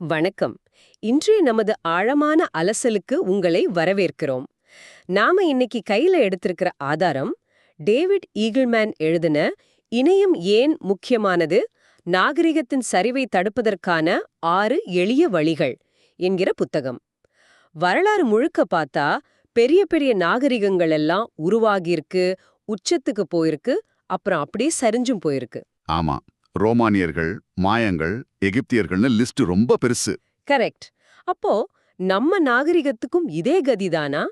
வணக்கம். இன்றைய நமது ஆழமான அலசலுக்கு உங்களை வரவேற்கிறோம். நாம இன்னைக்கு கையில எடுத்திருக்கிற ஆதாரம் டேவிட் ஈகிள்மேன் எழுதின இணையம் ஏன் முக்கியமானது நாகரிகத்தின் சரிவை தடுப்பதற்கான ஆறு எளிய வழிகள் என்கிற புத்தகம். வரலாறு முழுக்க பார்த்தா பெரிய பெரிய நாகரிகங்கள் எல்லாம் உருவாகியிருக்கு உச்சத்துக்கு போயிருக்கு அப்புறம் அப்படியே சரிஞ்சும் போயிருக்கு. ஆமா. ரோமானியர்கள் மாயங்கள் எகிப்தியர்கள்னு லிஸ்ட் ரொம்ப பெருசு. கரெக்ட். அப்போ நம்ம நாகரிகத்துக்கும் இதே கதிதானா?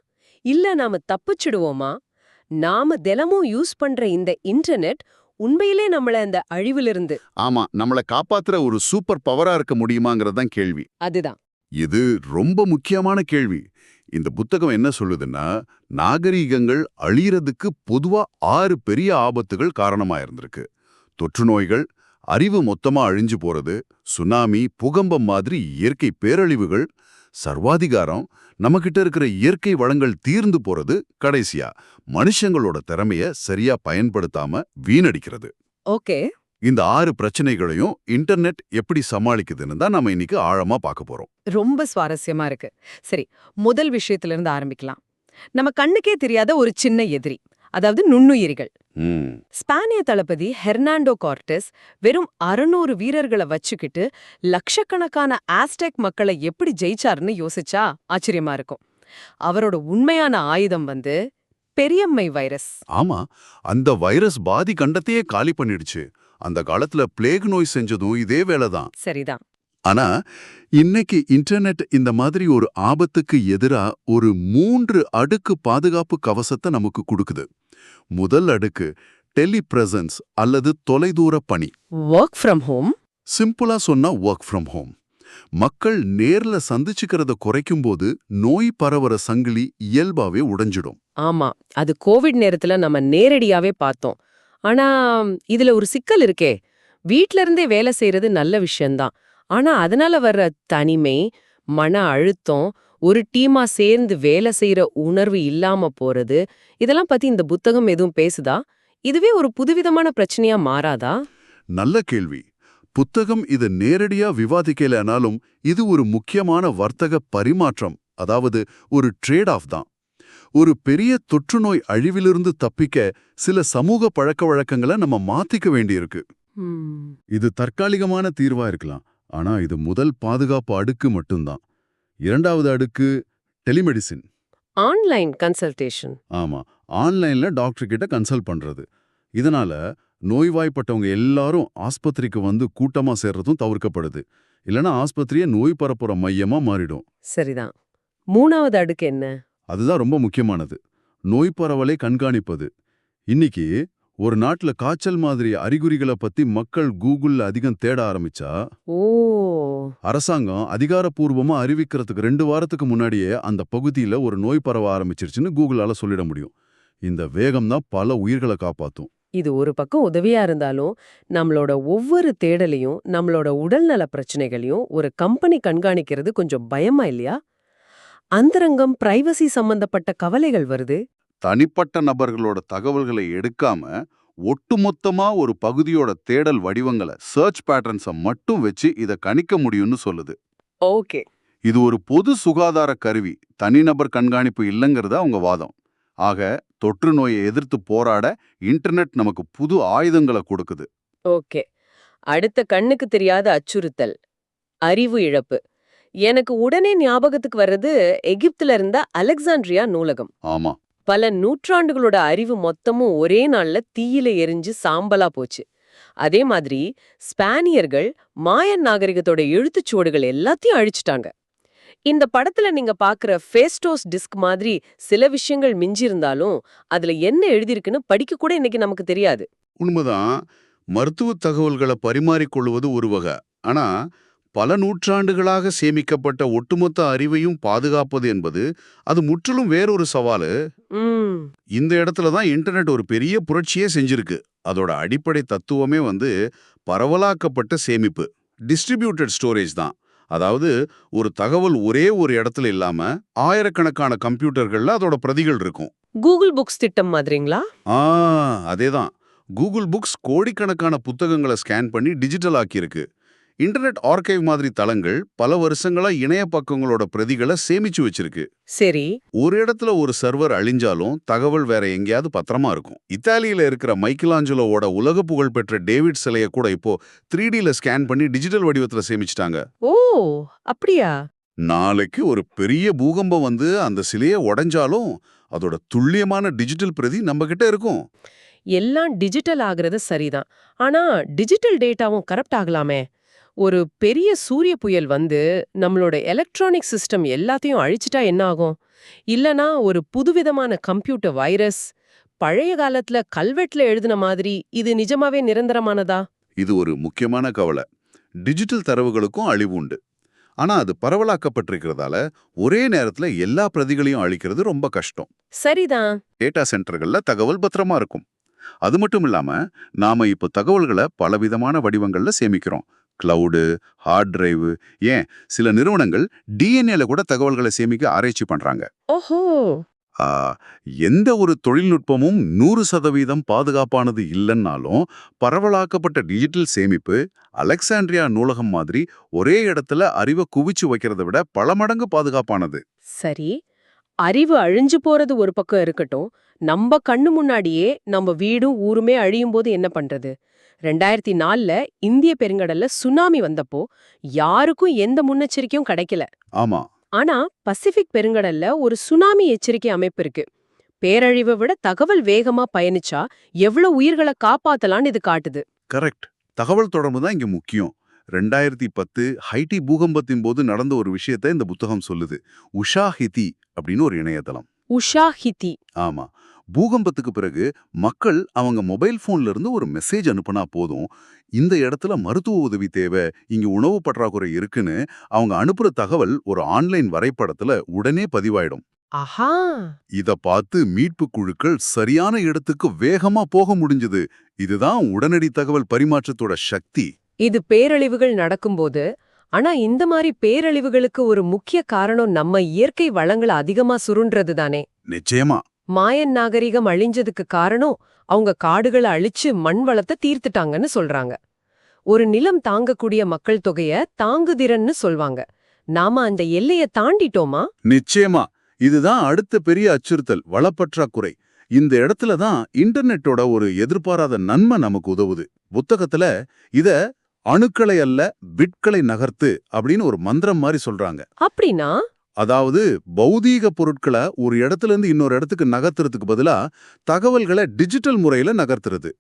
இல்ல நாம தப்பிச்சிடுவோமா? நாம தினமும் யூஸ் பண்ற இந்த இன்டர்நெட் உண்மையிலே நம்மள அந்த அழிவிலிருந்து ஆமா நம்மள காப்பாத்துற ஒரு சூப்பர் பவரா இருக்க முடியுமாங்கிறது தான் கேள்வி. அதுதான். இது ரொம்ப முக்கியமான கேள்வி. இந்த புத்தகம் என்ன சொல்லுதுன்னா நாகரீகங்கள் அழியறதுக்கு பொதுவா ஆறு பெரிய ஆபத்துகள் காரணமா இருந்திருக்கு தொற்று நோய்கள் அறிவு மொத்தமா அழிஞ்சு போறது சுனாமி பூகம்பம் மாதிரி இயற்கை பேரழிவுகள் சர்வாதிகாரம் நம்மகிட்ட இருக்கிற இயற்கை வளங்கள் தீர்ந்து போறது கடைசியா. மனுஷங்களோட திறமைய சரியா பயன்படுத்தாம வீணடிக்கிறது. ஓகே. இந்த ஆறு பிரச்சனைகளையும் இன்டர்நெட் எப்படி சமாளிக்குதுன்னு தான் நம்ம இன்னைக்கு ஆழமா பார்க்க போறோம். ரொம்ப சுவாரஸ்யமா இருக்கு. சரி முதல் விஷயத்துல இருந்து ஆரம்பிக்கலாம். நம்ம கண்ணுக்கே தெரியாத ஒரு சின்ன எதிரி அதாவது நுண்ணுயிரிகள். ஸ்பானிய தளபதி ஹெர்னாண்டோ கார்டஸ் வெறும் அறுநூறு வீரர்களை வச்சுக்கிட்டு லட்சக்கணக்கான ஆஸ்டெக் மக்களை எப்படி ஜெயிச்சாருன்னு யோசிச்சா ஆச்சரியமா இருக்கும். அவரோட உண்மையான ஆயுதம் வந்து பெரியம்மை வைரஸ். ஆமா அந்த வைரஸ் பாதி கண்டத்தையே காலி பண்ணிடுச்சு. அந்த காலத்துல பிளேக் நோய் செஞ்சதும் இதே வேலைதான். சரிதான். ஆனா இன்னைக்கு இன்டர்நெட் இந்த மாதிரி ஒரு ஆபத்துக்கு எதிரா ஒரு மூன்று அடுக்கு பாதுகாப்பு கவசத்தை நமக்கு கொடுக்குது. முதல் அடுக்கு டெலிபிரசன்ஸ் அல்லது தொலைதூர பணி. ஒர்க் ஃப்ரம் ஹோம் சிம்பிளா சொன்னா ஒர்க் ஃப்ரம் ஹோம் மக்கள் நேர்ல சந்திச்சுக்கிறத குறைக்கும்போது நோய் பரவற சங்கிலி இயல்பாவே உடைஞ்சிடும். ஆமா அது கோவிட் நேரத்துல நம்ம நேரடியாவே பார்த்தோம். ஆனா இதுல ஒரு சிக்கல் இருக்கே. வீட்ல இருந்தே வேலை செய்யறது நல்ல விஷயம்தான். ஆனா அதனால வர்ற தனிமை மன அழுத்தம் ஒரு டீமா சேர்ந்து வேலை செய்யற உணர்வு இல்லாம போறது இதெல்லாம் பத்தி இந்த புத்தகம் எதுவும் பேசுதா? இதுவே ஒரு புதுவிதமான பிரச்சனையா மாறாதா? நல்ல கேள்வி. புத்தகம் இத நேரடியா விவாதிக்கலனாலும் இது ஒரு முக்கியமான வர்த்தக பரிமாற்றம் அதாவது ஒரு ட்ரேட் ஆஃப் தான். ஒரு பெரிய தொற்றுநோய் அழிவிலிருந்து தப்பிக்க சில சமூக பழக்க வழக்கங்களை நம்ம மாத்திக்க வேண்டியிருக்கு. இது தற்காலிகமான தீர்வா இருக்கலாம். ஆனா இது முதல் பாதுகாப்பு அடுக்கு மட்டும்தான். இரண்டாவது அடுக்கு டெலிமெடிசின். Online consultation. ஆமா ஆன்லைன்ல டாக்டர் கிட்ட கன்சல்ட் பண்றது. இதனால நோய்வாய்ப்பட்டவங்க எல்லாரும் ஆஸ்பத்திரிக்கு வந்து கூட்டமா சேர்றதும் தவிர்க்கப்படுது. இல்லனா ஆஸ்பத்திரியே நோய் பரப்புற மையமா மாறிடும். சரிதான். மூணாவது அடுக்கு என்ன? அதுதான் ரொம்ப முக்கியமானது. நோய் பரவலை கண்காணிப்பது. இன்னைக்கு ஒரு நாட்டுல காய்ச்சல் மாதிரி அறிகுறிகளை பத்தி மக்கள் கூகுள்ல அதிகம் தேட ஆரம்பிச்சா? ஓ. அரசாங்கம் அதிகாரப்பூர்வமா அறிவிக்கிறதுக்கு ரெண்டு வாரத்துக்கு முன்னாடியே அந்த பகுதியில ஒரு நோய் பரவ ஆரம்பிச்சிருச்சுன்னு கூகுளால சொல்லிட முடியும். இந்த வேகம் தான் பல உயிர்களை காப்பாத்தும். இது ஒரு பக்கம் உதவியா இருந்தாலும் நம்மளோட ஒவ்வொரு தேடலையும் நம்மளோட உடல்நல பிரச்சனைகளையும் ஒரு கம்பெனி கண்காணிக்கிறது கொஞ்சம் பயமா இல்லையா? அந்தரங்கம் பிரைவசி சம்பந்தப்பட்ட கவலைகள் வருது. தனிப்பட்ட நபர்களோட தகவல்களை எடுக்காம ஒட்டுமொத்தமா ஒரு பகுதியோட தேடல் வடிவங்களை சர்ச் பேட்டர்ன்ஸை மட்டும் வச்சு இத கணிக்க முடியும்னு சொல்லுது. ஓகே. இது ஒரு பொது சுகாதார கருவி. தனிநபர் கண்காணிப்பு இல்லைங்கிறது அவங்க வாதம். ஆக தொற்று நோயை எதிர்த்து போராட இன்டர்நெட் நமக்கு புது ஆயுதங்களை கொடுக்குது. ஓகே. அடுத்த கண்ணுக்கு தெரியாத அச்சுறுத்தல். அறிவு இழப்பு. எனக்கு உடனே ஞாபகத்துக்கு வர்றது எகிப்துல இருந்த அலெக்சாண்ட்ரியா நூலகம். ஆமா. பல நூற்றாண்டுகளோட அறிவு மொத்தமும் ஒரே நாள்ல தீயில எரிஞ்சு சாம்பலா போச்சு. அதே மாதிரி ஸ்பானியர்கள் மாயன் நாகரிகத்தோட எழுத்துச்சுவடுகள் எல்லாத்தையும் அழிச்சிட்டாங்க. இந்த படத்துல நீங்க பாக்குற ஃபேஸ்டோஸ் டிஸ்க் மாதிரி சில விஷயங்கள் மிஞ்சிருந்தாலும் அதுல என்ன எழுதியிருக்குன்னு படிக்க கூட இன்னைக்கு நமக்கு தெரியாது. உண்மைதான். மருத்துவ தகவல்களை பரிமாறிக்கொள்வது ஒரு வகை. ஆனா பல நூற்றாண்டுகளாக சேமிக்கப்பட்ட ஒட்டுமொத்த அறிவையும் பாதுகாப்பது என்பது அது முற்றிலும் வேறொரு சவாலு. இந்த இடத்துல தான் இன்டர்நெட் ஒரு பெரிய புரட்சியே செஞ்சிருக்கு. அதோட அடிப்படை தத்துவமே வந்து பரவலாக்கப்பட்ட சேமிப்பு. டிஸ்ட்ரிபியூட்டட் ஸ்டோரேஜ் தான். அதாவது ஒரு தகவல் ஒரே ஒரு இடத்துல இல்லாம ஆயிரக்கணக்கான கம்ப்யூட்டர்கள்ல அதோட பிரதிகள் இருக்கும். கூகுள் புக்ஸ் திட்டம் மாதிரிங்களா? ஆ அதேதான். கூகுள் புக்ஸ் கோடிக்கணக்கான புத்தகங்களை ஸ்கேன் பண்ணி டிஜிட்டல் ஆக்கியிருக்கு இன்டர்நெட் ஆர்கைவ் மாதிரி தளங்கள் பல வருஷங்களா இணைய பக்கங்களோட பிரதிகளை சேமிச்சு வச்சிருக்கு. சரி. ஒரு இடத்துல ஒரு சர்வர் அழிஞ்சாலும் தகவல் வேற எங்கேயாவது பத்திரமா இருக்கும். இத்தாலியில இருக்கிற மைக்கேலாஞ்சலோவோட உலக புகழ் பெற்ற டேவிட் சிலைய கூட இப்போ த்ரீ டில ஸ்கேன் பண்ணி டிஜிட்டல் வடிவத்துல சேமிச்சிட்டாங்க. ஓ அப்படியா? நாளைக்கு ஒரு பெரிய பூகம்பம் வந்து அந்த சிலையை உடைஞ்சாலும் அதோட துல்லியமான டிஜிட்டல் பிரதி நம்ம கிட்ட இருக்கும். எல்லாம் டிஜிட்டல் ஆகுறது சரிதான். ஆனா டிஜிட்டல் டேட்டாவும் கரப்ட் ஆகலாமே. ஒரு பெரிய சூரிய புயல் வந்து நம்மளோட எலக்ட்ரானிக் சிஸ்டம் எல்லாத்தையும் அழிச்சிட்டா என்ன ஆகும் இல்லனா ஒரு புதுவிதமான கம்ப்யூட்டர் வைரஸ் பழைய காலத்துல கல்வெட்டுல எழுதின மாதிரி இது நிஜமாவே நிரந்தரமானதா? இது ஒரு முக்கியமான கவலை. டிஜிட்டல் தரவுகளுக்கும் அழிவு உண்டு. ஆனா அது பரவலாக்கப்பட்டிருக்கிறதால ஒரே நேரத்துல எல்லா பிரதிகளையும் அழிக்கிறது ரொம்ப கஷ்டம். சரிதான். டேட்டா சென்டர்கள்ல தகவல் பத்திரமா இருக்கும். அது மட்டும் இல்லாம நாம இப்போ தகவல்களை பலவிதமான வடிவங்கள்ல சேமிக்கிறோம். கிளவுடு ஹார்ட் டிரைவு ஏன்? சில நிறுவனங்கள் டிஎன்ஏல கூட தகவல்களை சேமிக்க ஆராய்ச்சி பண்றாங்க. ஓஹோ! எந்த ஒரு தொழில்நுட்பமும் நூறு சதவீதம் பாதுகாப்பானது இல்லைன்னாலும் பரவலாக்கப்பட்ட டிஜிட்டல் சேமிப்பு அலெக்சாண்ட்ரியா நூலகம் மாதிரி ஒரே இடத்துல அறிவை குவிச்சு வைக்கிறத விட பல மடங்கு பாதுகாப்பானது. சரி அறிவு அழிஞ்சு போறது ஒரு பக்கம் இருக்கட்டும். நம்ம கண்ணு முன்னாடியே நம்ம வீடும் ஊருமே அழியும் போது என்ன பண்றது? ரெண்டாயிரத்தி நாலுல இந்திய பெருங்கடல்ல சுனாமி வந்தப்போ யாருக்கும் எந்த முன்னெச்சரிக்கையும் கிடைக்கல. ஆமா. ஆனா பசிபிக் பெருங்கடல்ல ஒரு சுனாமி எச்சரிக்கை அமைப்பு இருக்கு. பேரழிவை விட தகவல் வேகமா பயணிச்சா எவ்வளவு உயிர்களை காப்பாத்தலாம்னு இது காட்டுது. கரெக்ட். தகவல் தொடர்பு தான் இங்க முக்கியம். ரெண்டாயிரத்தி பத்து ஹைட்டி பூகம்பத்தின் போது நடந்த ஒரு விஷயத்தை இந்த புத்தகம் சொல்லுது. உஷா ஹிதி அப்படின்னு ஒரு இணையதளம். உஷா ஹிதி. ஆமா. பூகம்பத்துக்கு பிறகு மக்கள் அவங்க மொபைல் போன்ல இருந்து ஒரு மெசேஜ் அனுப்புனா போதும். இந்த இடத்துல மருத்துவ உதவி தேவை இங்க உணவு பற்றாக்குறை இருக்குன்னு அவங்க அனுப்புற தகவல் ஒரு ஆன்லைன் வரைபடத்துல உடனே பதிவாயிடும். ஆஹா! இத பார்த்து மீட்பு குழுக்கள் சரியான இடத்துக்கு வேகமா போக முடிஞ்சது. இதுதான் உடனடி தகவல் பரிமாற்றத்தோட சக்தி. இது பேரழிவுகள் நடக்கும்போது ஆனா இந்த மாதிரி பேரழிவுகளுக்கு ஒரு முக்கிய காரணம் நம்ம இயற்கை வளங்களை அதிகமா சுருண்டுறது தானே நிச்சயமா. மாயன் நாகரிகம் அழிஞ்சதுக்கு காரணம் அவங்க காடுகளை அழிச்சு மண் வளத்தை தீர்த்துட்டாங்கன்னு சொல்றாங்க. ஒரு நிலம் தாங்கக்கூடிய மக்கள் தொகைய தாங்குதிறன்னு சொல்வாங்க. நாம அந்த எல்லைய தாண்டிட்டோமா? நிச்சயமா. இதுதான் அடுத்த பெரிய அச்சுறுத்தல் வளப்பற்றாக்குறை. இந்த இடத்துல தான் இன்டர்நெட்டோட ஒரு எதிர்பாராத நன்மை நமக்கு உதவுது. புத்தகத்துல இத அணுக்களை அல்ல பிட்களை நகர்த்து அப்படின்னு ஒரு மந்திரம் மாதிரி சொல்றாங்க. அப்படின்னா? அதாவது பௌதீக பொருட்களை ஒரு இடத்துல இருந்து இன்னொரு இடத்துக்கு நகர்த்துறதுக்கு பதிலா தகவல்களை டிஜிட்டல் முறையில நகர்த்துறது.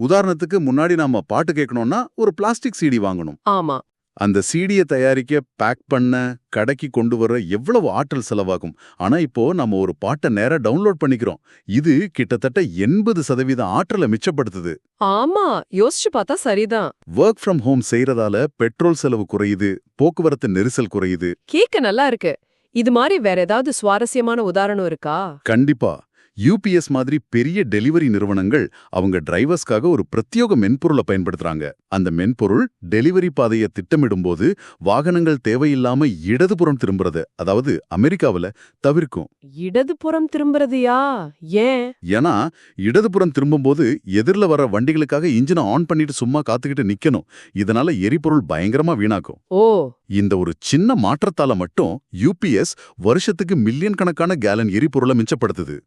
உதாரணத்துக்கு முன்னாடி நாம பாட்டு கேட்கணும்னா ஒரு பிளாஸ்டிக் சிடி வாங்கணும். ஆமா. அந்த சீடியை தயாரிக்க பேக் பண்ண கடைக்கு கொண்டு வர எவ்வளவு ஆற்றல் செலவாகும். ஆனா இப்போ நம்ம ஒரு பாட்டை நேரா டவுன்லோட் பண்ணிக்கிறோம். இது கிட்டத்தட்ட எண்பது சதவீத ஆற்றலை மிச்சப்படுத்துது. ஆமா. யோசிச்சு பார்த்தா சரிதான். ஒர்க் ஃப்ரம் ஹோம் செய்யறதால பெட்ரோல் செலவு குறையுது போக்குவரத்து நெரிசல் குறையுது. கேக்க நல்லா இருக்கு. இது மாதிரி வேற ஏதாவது சுவாரஸ்யமான உதாரணம் இருக்கா? கண்டிப்பா. யூபிஎஸ் மாதிரி பெரிய டெலிவரி நிறுவனங்கள் அவங்க டிரைவர்ஸ்க்காக ஒரு பிரத்யேக மென்பொருளை பயன்படுத்துறாங்க. அந்த மென்பொருள் டெலிவரி பாதையை திட்டமிடும்போது வாகனங்கள் தேவையில்லாம இடதுபுறம் திரும்புறது அதாவது அமெரிக்காவுல தவிர்க்கும். இடதுபுறம் திரும்புறதுயா? ஏன்? ஏன்னா இடதுபுறம் திரும்பும்போது எதிரில் வர வண்டிகளுக்காக இன்ஜினை ஆன் பண்ணிட்டு சும்மா காத்துக்கிட்டு நிக்கணும். இதனால எரிபொருள் பயங்கரமா வீணாக்கும். ஓ. இந்த ஒரு சின்ன மாற்றத்தால மட்டும் யூபிஎஸ் வருஷத்துக்கு மில்லியன் கணக்கான கேலன் எரிபொருளை மிச்சப்படுத்துது.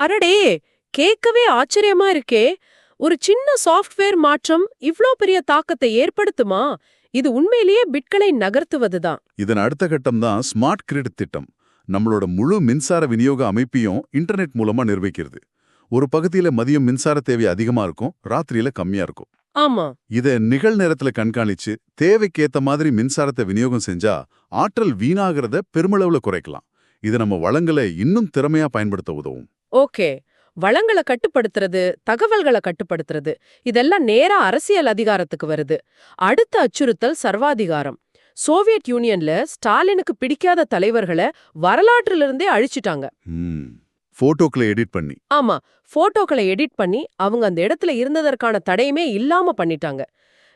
அரடே கேட்கவே ஆச்சரியமா இருக்கே. ஒரு சின்ன சாஃப்ட்வேர் மாற்றம் இவ்ளோ பெரிய தாக்கத்தை ஏற்படுத்துமா? இது உண்மையிலேயே பிட்களை நகர்த்துவதுதான். இதன் அடுத்த கட்டம் தான் ஸ்மார்ட் கிரிட் திட்டம். நம்மளோட முழு மின்சார விநியோக அமைப்பையும் இன்டர்நெட் மூலமா நிர்வகிக்கிறது. ஒரு பகுதியில மதியம் மின்சார தேவை அதிகமா இருக்கும் ராத்திரியில கம்மியா இருக்கும். ஆமா. இத நிகழ்நேரத்துல கண்காணிச்சு தேவைக்கேத்த மாதிரி மின்சாரத்தை விநியோகம் செஞ்சா ஆற்றல் வீணாகிறத பெருமளவுல குறைக்கலாம். இது நம்ம வளங்களை இன்னும் திறமையா பயன்படுத்த உதவும். ஓகே. வளங்களை கட்டுப்படுத்துறது தகவல்களை கட்டுப்படுத்துறது இதெல்லாம் நேரா அரசியல் அதிகாரத்துக்கு வருது. அடுத்த அச்சுறுத்தல் சர்வாதிகாரம். சோவியத் யூனியன்ல ஸ்டாலினுக்கு பிடிக்காத தலைவர்களை வரலாற்றிலிருந்தே அழிச்சிட்டாங்க. போட்டோக்களை எடிட் பண்ணி. ஆமா. போட்டோக்களை எடிட் பண்ணி அவங்க அந்த இடத்துல இருந்ததற்கான தடையுமே இல்லாம பண்ணிட்டாங்க.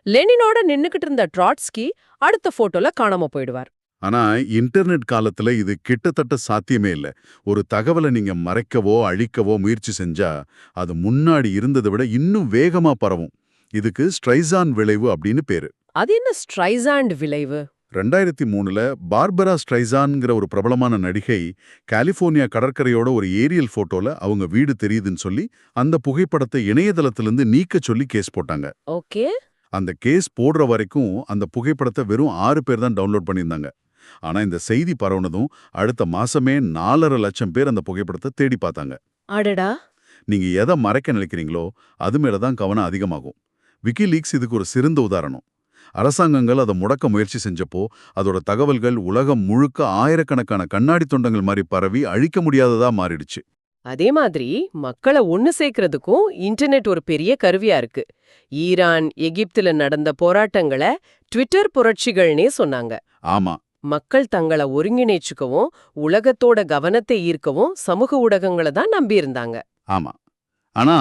லெனினோட நின்னுக்கிட்டு இருந்த ட்ராட்ஸ்கி அடுத்த போட்டோல காணாம போயிடுவார். ஆனா இன்டர்நெட் காலத்துல இது கிட்டத்தட்ட சாத்தியமே இல்ல. ஒரு தகவலை நீங்க மறைக்கவோ அழிக்கவோ முயற்சி செஞ்சா அது முன்னாடி இருந்ததை விட இன்னும் வேகமா பரவும். இதுக்கு ஸ்ட்ரைசான் விளைவு அப்படின்னு பேரு. அது என்ன ஸ்ட்ரைசாண்ட் விளைவு? ரெண்டாயிரத்தி மூணுல பார்பரா ஸ்ட்ரைசான்ங்கிற ஒரு பிரபலமான நடிகை கலிஃபோர்னியா கடற்கரையோட ஒரு ஏரியல் போட்டோல அவங்க வீடு தெரியுதுன்னு சொல்லி அந்த புகைப்படத்தை இணையதளத்திலிருந்து நீக்க சொல்லி கேஸ் போட்டாங்க. ஓகே. அந்த கேஸ் போடுற வரைக்கும் அந்த புகைப்படத்தை வெறும் ஆறு பேர் தான் டவுன்லோட் பண்ணியிருந்தாங்க. ஆனா இந்த செய்தி பரவுனதும் அடுத்த மாசமே நாலரை லட்சம் பேர் அந்த புகைப்படத்தை தேடி பார்த்தாங்க. அடடா. நீங்க எதை மறைக்க நினைக்கிறீங்களோ அது மேல தான் கவனம் அதிகமாகும். விக்கிலீக்ஸ் இதுக்கு ஒரு சிறந்த உதாரணம். அரசாங்கங்கள் அதை முடக்க முயற்சி செஞ்சப்போ அதோட தகவல்கள் உலகம் முழுக்க ஆயிரக்கணக்கான கண்ணாடி தொண்டங்கள் மாதிரி பரவி அழிக்க முடியாததா மாறிடுச்சு. அதே மாதிரி மக்களை ஒன்னு சேர்க்கறதுக்கும் இன்டர்நெட் ஒரு பெரிய கருவியா இருக்கு. ஈரான் எகிப்துல நடந்த போராட்டங்களை ட்விட்டர் புரட்சிகள்னே சொன்னாங்க. ஆமா. மக்கள் தங்களை ஒருங்கிணைச்சுக்கவும் உலகத்தோட கவனத்தை ஈர்க்கவும் சமூக ஊடகங்களை தான் நம்பியிருந்தாங்க. ஆமா. ஆனா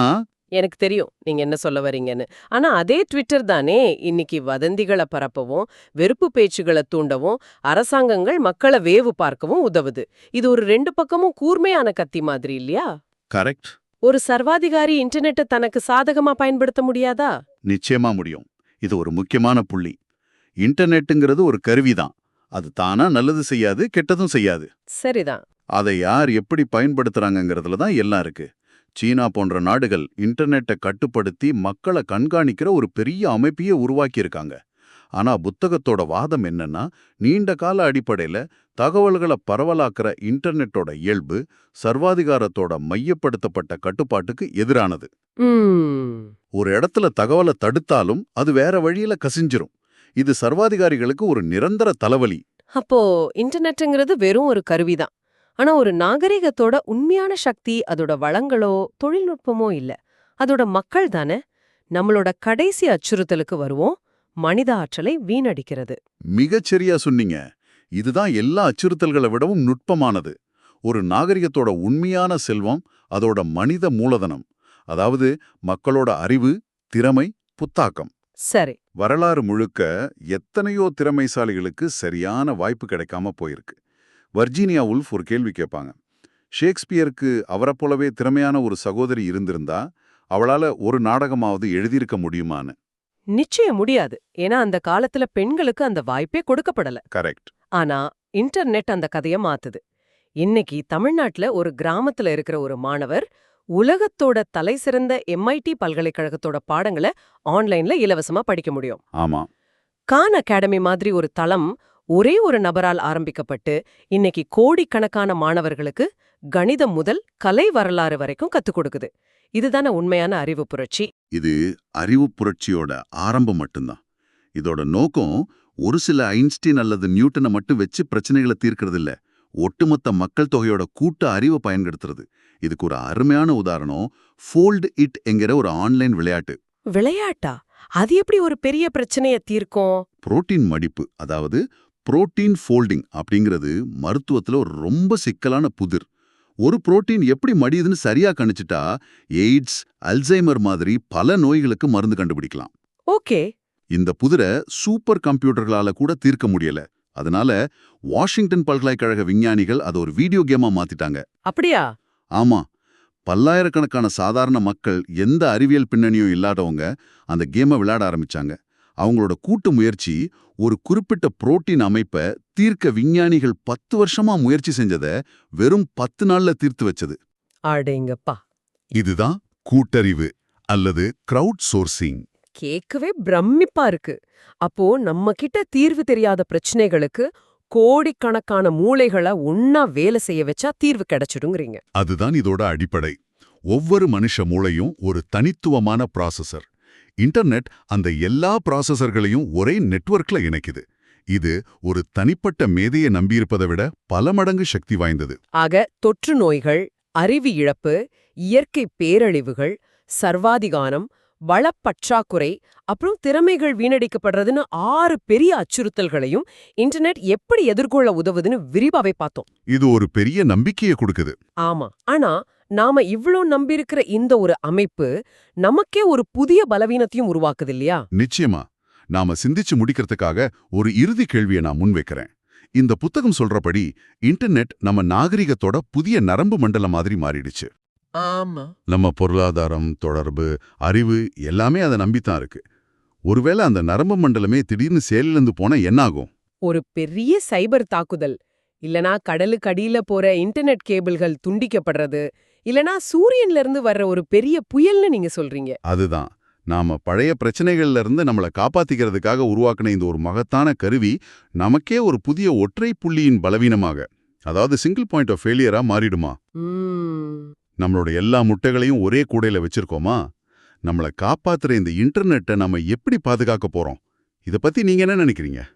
எனக்கு தெரியும் நீங்க என்ன சொல்ல வரீங்கன்னு. ஆனா அதே ட்விட்டர் தானே இன்னைக்கு வதந்திகளை பரப்பவும் வெறுப்பு பேச்சுகளை தூண்டவும் அரசாங்கங்கள் மக்களை வேவு பார்க்கவும் உதவுது. இது ஒரு ரெண்டு பக்கமும் கூர்மையான கத்தி மாதிரி இல்லையா? கரெக்ட். ஒரு சர்வாதிகாரி இன்டர்நெட்டை தனக்கு சாதகமா பயன்படுத்த முடியாதா? நிச்சயமா முடியும். இது ஒரு முக்கியமான புள்ளி. இன்டர்நெட்டுங்கிறது ஒரு கருவிதான். அது தானா நல்லது செய்யாது கெட்டதும் செய்யாது. சரிதான். அதை யார் எப்படி பயன்படுத்துறாங்கங்கிறதுல தான் எல்லாம் இருக்கு. சீனா போன்ற நாடுகள் இன்டர்நெட்டை கட்டுப்படுத்தி மக்களை கண்காணிக்கிற ஒரு பெரிய அமைப்பையே உருவாக்கியிருக்காங்க. ஆனா புத்தகத்தோட வாதம் என்னன்னா நீண்ட கால அடிப்படையில தகவல்களை பரவலாக்குற இன்டர்நெட்டோட இயல்பு சர்வாதிகாரத்தோட மையப்படுத்தப்பட்ட கட்டுப்பாட்டுக்கு எதிரானது. ஒரு இடத்துல தகவலை தடுத்தாலும் அது வேற வழியில கசிஞ்சிரும். இது சர்வாதிகாரிகளுக்கு ஒரு நிரந்தர தலைவலி. அப்போ இன்டர்நெட்டுங்கிறது வெறும் ஒரு கருவிதான். ஆனா ஒரு நாகரிகத்தோட உண்மையான சக்தி அதோட வளங்களோ தொழில்நுட்பமோ இல்ல. அதோட மக்கள் தானே நம்மளோட கடைசி அச்சுறுத்தலுக்கு வருவோம் மனித ஆற்றலை வீணடிக்கிறது. மிகச்சரியா சொன்னீங்க. இதுதான் எல்லா அச்சுறுத்தல்களை விடவும் நுட்பமானது. ஒரு நாகரிகத்தோட உண்மையான செல்வம் அதோட மனித மூலதனம். அதாவது மக்களோட அறிவு திறமை புத்தாக்கம். சரி. வரலாறு முழுக்க எத்தனையோ திறமைசாலிகளுக்கு சரியான வாய்ப்பு கிடைக்காம போயிருக்கு. வர்ஜீனியா உல்ஃப் ஒரு கேள்வி கேட்பாங்க. ஷேக்ஸ்பியருக்கு போலவே திறமையான ஒரு சகோதரி இருந்திருந்தா அவளால ஒரு நாடகமாவது எழுதியிருக்க முடியுமான்னு. நிச்சயம் முடியாது. ஏன்னா அந்த காலத்துல பெண்களுக்கு அந்த வாய்ப்பே கொடுக்கப்படல. கரெக்ட். ஆனா இன்டர்நெட் அந்த கதைய மாத்துது. இன்னைக்கு தமிழ்நாட்டுல ஒரு கிராமத்துல இருக்கிற ஒரு மாணவர் உலகத்தோட தலைசிறந்த எம்ஐடி பல்கலைக்கழகத்தோட பாடங்களை ஆன்லைன்ல இலவசமா படிக்க முடியும். ஆமா. கான் அகாடமி மாதிரி ஒரு தளம் ஒரே ஒரு நபரால் ஆரம்பிக்கப்பட்டு இன்னைக்கு கோடிக்கணக்கான மாணவர்களுக்கு கணிதம் முதல் கலை வரலாறு வரைக்கும் கத்துக் கொடுக்குது. இதுதானே உண்மையான அறிவு புரட்சி இது அறிவு புரட்சியோட ஆரம்பம் மட்டும்தான். இதோட நோக்கம் ஒரு சில ஐன்ஸ்டீன் அல்லது நியூட்டனை மட்டும் வச்சு பிரச்சனைகளை தீர்க்கறது இல்ல ஒட்டுமொத்த மக்கள் தொகையோட கூட்ட அறிவை பயன்படுத்துறது. இதுக்கு ஒரு அருமையான உதாரணம் ஃபோல்ட் இட் என்கிற ஒரு ஆன்லைன் விளையாட்டு. விளையாட்டா? அது எப்படி ஒரு பெரிய பிரச்சனைய தீர்க்கும்? புரோட்டீன் மடிப்பு அதாவது புரோட்டீன் ஃபோல்டிங் அப்படிங்கிறது மருத்துவத்துல ஒரு ரொம்ப சிக்கலான புதிர். ஒரு புரோட்டீன் எப்படி மடியுதுன்னு சரியா கணிச்சிட்டா எய்ட்ஸ் அல்சைமர் மாதிரி பல நோய்களுக்கு மருந்து கண்டுபிடிக்கலாம். ஓகே. இந்த புதிரை சூப்பர் கம்ப்யூட்டர்களால கூட தீர்க்க முடியல. அதனால வாஷிங்டன் பல்கலைக்கழக விஞ்ஞானிகள் அதை ஒரு வீடியோ கேமா மாத்திட்டாங்க. அப்படியா? ஆமா. பல்லாயிரக்கணக்கான சாதாரண மக்கள் எந்த அறிவியல் பின்னணியும் இல்லாதவங்க அந்த கேமை விளையாட ஆரம்பிச்சாங்க. அவங்களோட கூட்டு முயற்சி ஒரு குறிப்பிட்ட புரோட்டீன் அமைப்பை தீர்க்க விஞ்ஞானிகள் பத்து வருஷமா முயற்சி செஞ்சதை வெறும் பத்து நாள்ல தீர்த்து வச்சது. அடேங்கப்பா. இதுதான் கூட்டறிவு அல்லது கிரவுட் சோர்சிங் கேட்கவே பிரமிப்பா இருக்கு. அப்போ நம்ம கிட்ட தீர்வு தெரியாத பிரச்சனைகளுக்கு கோடிக்கணக்கான மூளைகளை ஒன்னா வேலை செய்ய வச்சா தீர்வு கிடைச்சிடுங்கிறீங்க. அதுதான் இதோட அடிப்படை. ஒவ்வொரு மனுஷ மூளையும் ஒரு தனித்துவமான ப்ராசஸர் இன்டர்நெட் அந்த எல்லா ப்ராசஸர்களையும் ஒரே நெட்வொர்க்ல இணைக்குது. இது ஒரு தனிப்பட்ட மேதையை நம்பியிருப்பதை விட பல மடங்கு சக்தி வாய்ந்தது. ஆக தொற்று நோய்கள் அறிவு இழப்பு இயற்கை பேரழிவுகள் சர்வாதிகாரம் வளப்பற்றாக்குறை அப்புறம் திறமைகள் வீணடிக்கப்படுறதுன்னு ஆறு பெரிய அச்சுறுத்தல்களையும் இன்டர்நெட் எப்படி எதிர்கொள்ள உதவுதுன்னு விரிவாவே பார்த்தோம். இது ஒரு பெரிய நம்பிக்கையை கொடுக்குது. ஆமா. ஆனா நாம இவ்ளோ நம்பியிருக்கிற இந்த ஒரு அமைப்பு நமக்கே ஒரு புதிய பலவீனத்தையும் உருவாக்குது இல்லையா? நிச்சயமா. நாம சிந்திச்சு முடிக்கிறதுக்காக ஒரு இறுதி கேள்வியை நான் முன்வைக்கிறேன். இந்த புத்தகம் சொல்றபடி இன்டர்நெட் நம்ம நாகரிகத்தோட புதிய நரம்பு மண்டலம் மாதிரி மாறிடுச்சு. ஆமா. நம்ம பொருளாதாரம் தொடர்பு அறிவு எல்லாமே அதை நம்பித்தான் இருக்கு. ஒருவேளை அந்த நரம்பு மண்டலமே திடீர்னு செயலிழந்து போனா என்னாகும்? ஒரு பெரிய சைபர் தாக்குதல். இல்லனா கடலுக்கு அடியில போற இன்டர்நெட் கேபிள்கள் துண்டிக்கப்படுறது. இல்லனா சூரியன்ல இருந்து வர்ற ஒரு பெரிய புயல்னு நீங்க சொல்றீங்க. அதுதான். நாம பழைய பிரச்சனைகள்ல இருந்து நம்மளை காப்பாத்திக்கிறதுக்காக உருவாக்கின இந்த ஒரு மகத்தான கருவி நமக்கே ஒரு புதிய ஒற்றை புள்ளியின் பலவீனமாக அதாவது சிங்கிள் பாயிண்ட் ஆஃப் ஃபெயிலியரா மாறிடுமா? நம்மளோட எல்லா முட்டைகளையும் ஒரே கூடையில் வச்சிருக்கோமா? நம்மளை காப்பாத்துற இந்த இன்டர்நெட்டை நம்ம எப்படி பாதுகாக்க போறோம்? இத பத்தி நீங்க என்ன நினைக்கிறீங்க?